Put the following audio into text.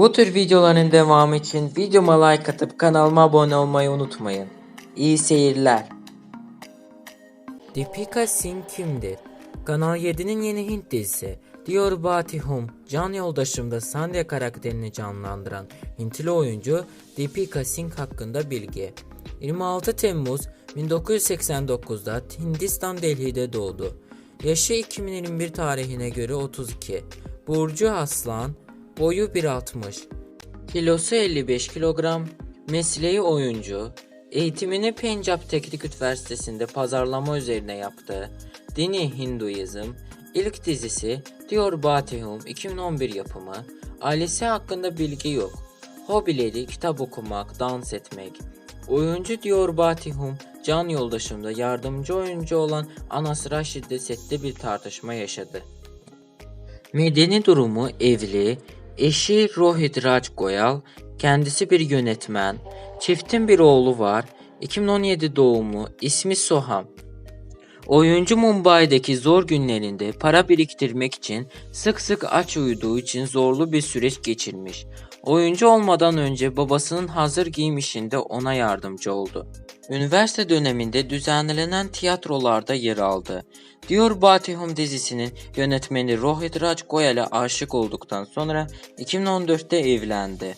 Bu tür videoların devamı için videoma like atıp kanalıma abone olmayı unutmayın. İyi seyirler. Deepika Singh kimdir? Kanal 7'nin yeni Hint dizisi Diyor Bati Hum, can yoldaşımda Sandhya karakterini canlandıran Hintli oyuncu Deepika Singh hakkında bilgi. 26 Temmuz 1989'da Hindistan Delhi'de doğdu. Yaşı 2021 tarihine göre 32. Burcu Aslan, boyu 1.60. Kilosu 55 kilogram. Mesleği oyuncu. Eğitimini Pencap Teknik Üniversitesi'nde pazarlama üzerine yaptı. Dini Hinduizm. İlk dizisi Diyor Batihum 2011 yapımı. Ailesi hakkında bilgi yok. Hobileri kitap okumak, dans etmek. Oyuncu Diyor Batihum can yoldaşımda yardımcı oyuncu olan Anas Rashid'le sette bir tartışma yaşadı. Medeni durumu evli, eşi Rohit Raj Goyal, kendisi bir yönetmen, çiftin bir oğlu var, 2017 doğumlu, ismi Soham. Oyuncu Mumbai'deki zor günlerinde para biriktirmek için sık sık aç uyuduğu için zorlu bir süreç geçirmiş. Oyuncu olmadan önce babasının hazır giyim işinde ona yardımcı oldu. Üniversite döneminde düzenlenen tiyatrolarda yer aldı. Diyor Batihum dizisinin yönetmeni Rohit Raj Goyal'e aşık olduktan sonra 2014'te evlendi.